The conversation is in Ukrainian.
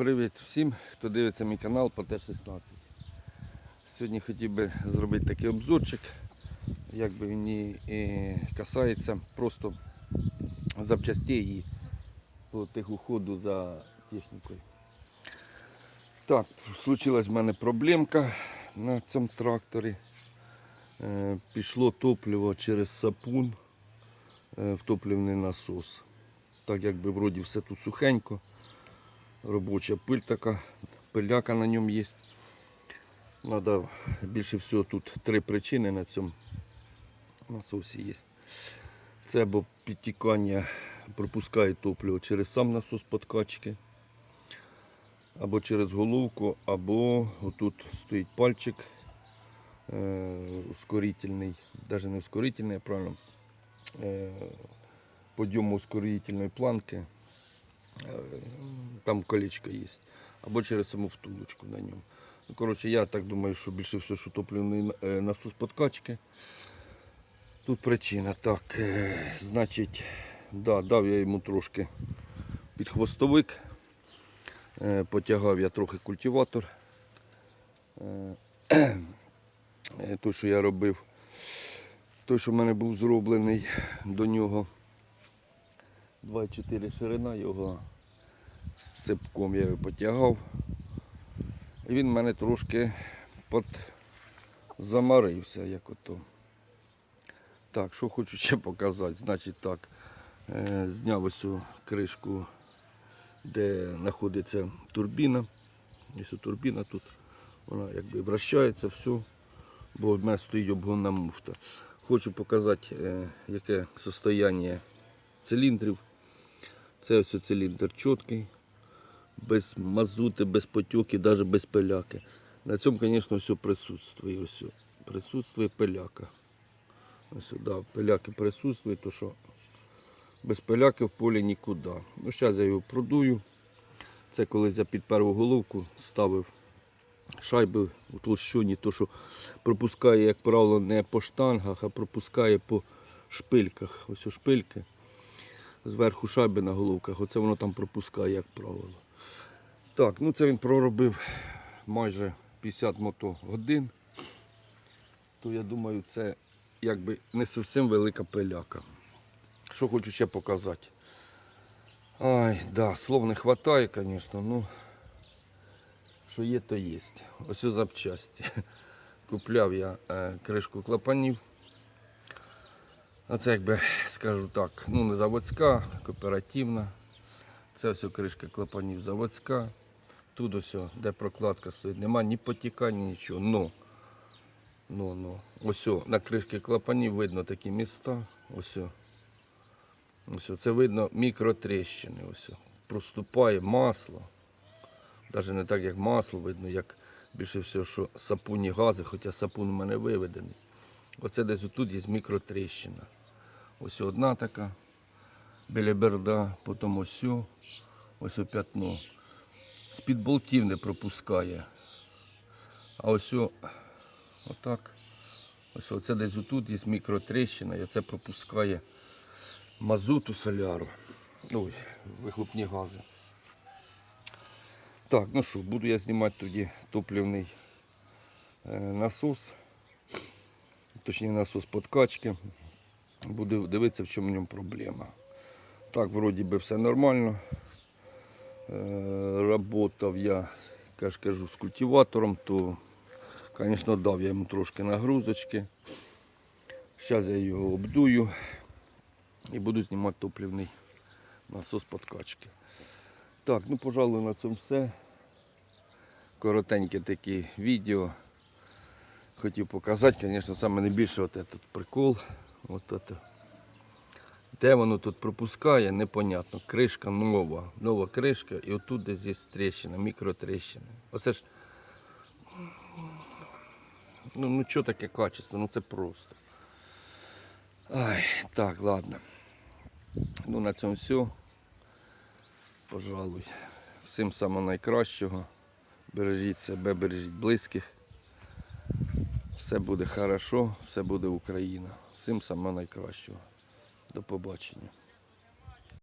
Привіт всім, хто дивиться мій канал по Т-16. Сьогодні хотів би зробити такий обзорчик, як би він і касається просто запчастей і по техуходу за технікою. Так, случилась в мене проблемка на цьому тракторі. Е, Пішло топливо через сапун е, в топливний насос. Так якби вроді все тут сухенько робоча пиль така, пиляка на ньому є. Надо більше всього тут три причини на цьому насосі є. Це або підтікання пропускає топливо через сам насос подкачки, або через головку, або отут стоїть пальчик е, ускорительний, навіть не ускорительний, а правильно, е, подйому ускорительної планки там колечко є. Або через саму втулочку на ньому. Ну, коротше, я так думаю, що більше все, що топливний е, насос подкачки. Тут причина. Так, е, значить, да, дав я йому трошки під хвостовик. Е, Потягав я трохи культиватор. Е, е, Той, що я робив, той, що в мене був зроблений до нього 2,4 ширина його з цепком я його потягав. І він в мене трошки под замарився, як ото. Так, що хочу ще показати. Значить так, е, зняв ось кришку, де знаходиться турбіна. Ось турбіна тут, вона якби вращається, все, бо в мене стоїть обгонна муфта. Хочу показати, е, яке состояние циліндрів. Це ось циліндр чіткий, без мазути, без потьоки, навіть без пиляки. На цьому, звісно, все присутствує. Ось присутствує пиляка. Ось, да, пиляки присутствує, то що без пиляки в полі нікуди. Ну, зараз я його продую. Це колись я під перву головку ставив шайби у толщині, то що пропускає, як правило, не по штангах, а пропускає по шпильках. Ось у шпильки зверху шайби на головках, оце воно там пропускає, як правило. Так, ну це він проробив майже 50 мотогодин. То я думаю, це якби не зовсім велика пиляка. Що хочу ще показати. Ай, да, слов не вистачає, звісно, ну що є, то є. Ось у запчасті. Купляв я е, кришку клапанів. А це якби, скажу так, ну не заводська, кооперативна. Це ось кришка клапанів заводська. Тут ось, де прокладка стоїть, нема ні потікання, нічого. Но, но, но. Ось на кришці клапанів видно такі міста. Ось. Ось це видно мікротріщини. Ось. Проступає масло. Навіть не так, як масло, видно, як більше всього, що сапунні гази, хоча сапун у мене виведений. Оце десь отут є мікротріщина. Ось одна така біля берда, потім ось, ось о п'ятно. З-під болтів не пропускає. А ось отак. Ось оце десь отут є мікротріщина, і це пропускає мазуту соляру. Ой, вихлопні гази. Так, ну що, буду я знімати тоді топливний е, насос точніше насос подкачки. Буду дивитися, в чому в ньому проблема. Так, вроді би все нормально. Е, Работав я, ж кажу, з культиватором, то, звісно, дав я йому трошки нагрузочки. Зараз я його обдую і буду знімати топливний насос подкачки. Так, ну пожалуй, на цьому все. Коротеньке таке відео хотів показати, звісно, найбільше от этот прикол. От это. Де воно тут пропускає, непонятно. Кришка нова, нова кришка, і отут десь є тріщина, мікротріщина. Оце ж. Ну, ну що таке качество? Ну це просто. Ай, так, ладно. Ну на цьому все. Пожалуй. Всім самого найкращого. Бережіть себе, бережіть близьких. Все буде хорошо, все буде Україна. Всім самого найкращого. До побачення.